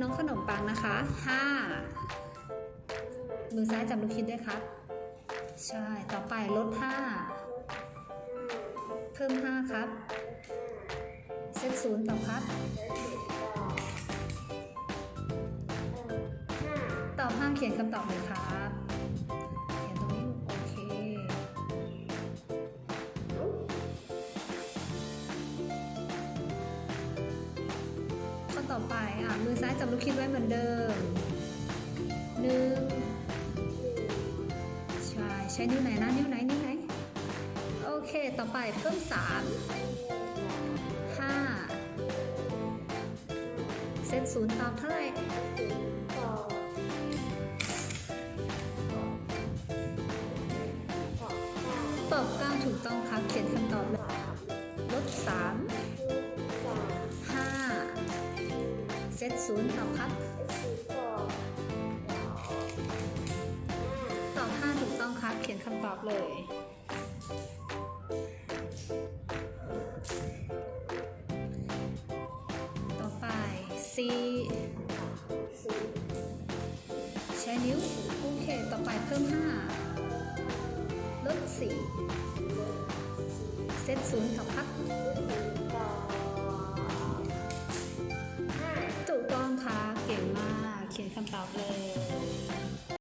น้องขนมปังนะคะห้ามือซ้ายจับลูกคิดด้วยครับ ใช่ ต่อไปลดห้าเพิ่มห้าครับเซตศูนย์ต่อครับ ตอบห้ามเขียนคำตอบเลยครั ต่อไปอะมือซ้ายจับลูกคิดไว้เหมือนเดิมหนึ่งใช่ใช้นิ้วไหนนะนิ้วไหนนิ้วไหน โอเค ต่อไปเพิ่มสามห้าเซตศูนย์ตอบเท่าไหร่ตอบเก้าถูกต้องครับ เขียนคำตอบเลยลดสาม เซตศูนย์ตอบครับตอบห้าถูกต้องครับ เขียนคำตอบเลย ต่อไป C ใช้นิ้วโอเค ต่อไปเพิ่มห้าลดสี่เซตศูนย์ตอบครับ เขียนคำตอบเลย